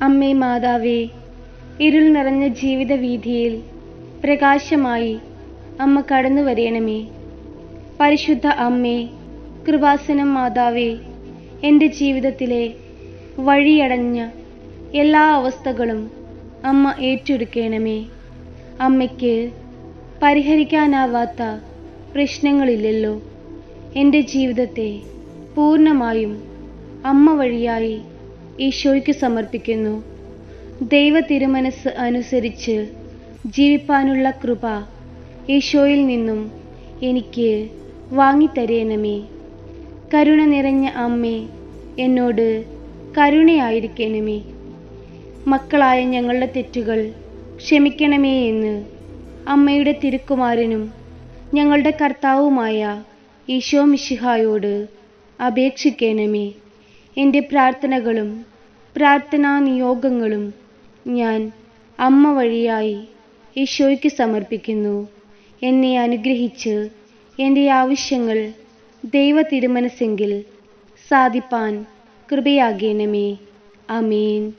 അമ്മേ മാതാവേ ഇരുൾ നിറഞ്ഞ ജീവിത വീതിയിൽ പ്രകാശമായി അമ്മ കടന്നു വരയണമേ പരിശുദ്ധ അമ്മേ കൃപാസനം മാതാവേ എന്റെ ജീവിതത്തിലെ വഴിയടഞ്ഞ എല്ലാ അവസ്ഥകളും അമ്മ ഏറ്റെടുക്കണമേ. അമ്മയ്ക്ക് പരിഹരിക്കാനാവാത്ത പ്രശ്നങ്ങളില്ലല്ലോ. എന്റെ ജീവിതത്തെ പൂർണമായും അമ്മ വഴിയായി ഈശോയ്ക്ക് സമർപ്പിക്കുന്നു. ദൈവ തിരുമനസ് അനുസരിച്ച് ജീവിപ്പാനുള്ള കൃപ ഈശോയിൽ നിന്നും എനിക്ക് വാങ്ങിത്തരേണമേ. കരുണ നിറഞ്ഞ അമ്മേ എന്നോട് കരുണയായിരിക്കണമേ. മക്കളായ ഞങ്ങളുടെ തെറ്റുകൾ ക്ഷമിക്കണമേ എന്ന് അമ്മയുടെ തിരുക്കുമാരനും ഞങ്ങളുടെ കർത്താവുമായ ഈശോ മിശിഹായോട് അപേക്ഷിക്കണമേ. എന്റെ പ്രാർത്ഥനകളും പ്രാർത്ഥനാ നിയോഗങ്ങളും ഞാൻ അമ്മ വഴിയായി ഈശോയ്ക്ക് സമർപ്പിക്കുന്നു. എന്നെ അനുഗ്രഹിച്ച് എന്റെ ആവശ്യങ്ങൾ ദൈവ തിരുമനസ്സെങ്കിൽ സാധിപ്പാൻ കൃപയാകേണമേ. അമീൻ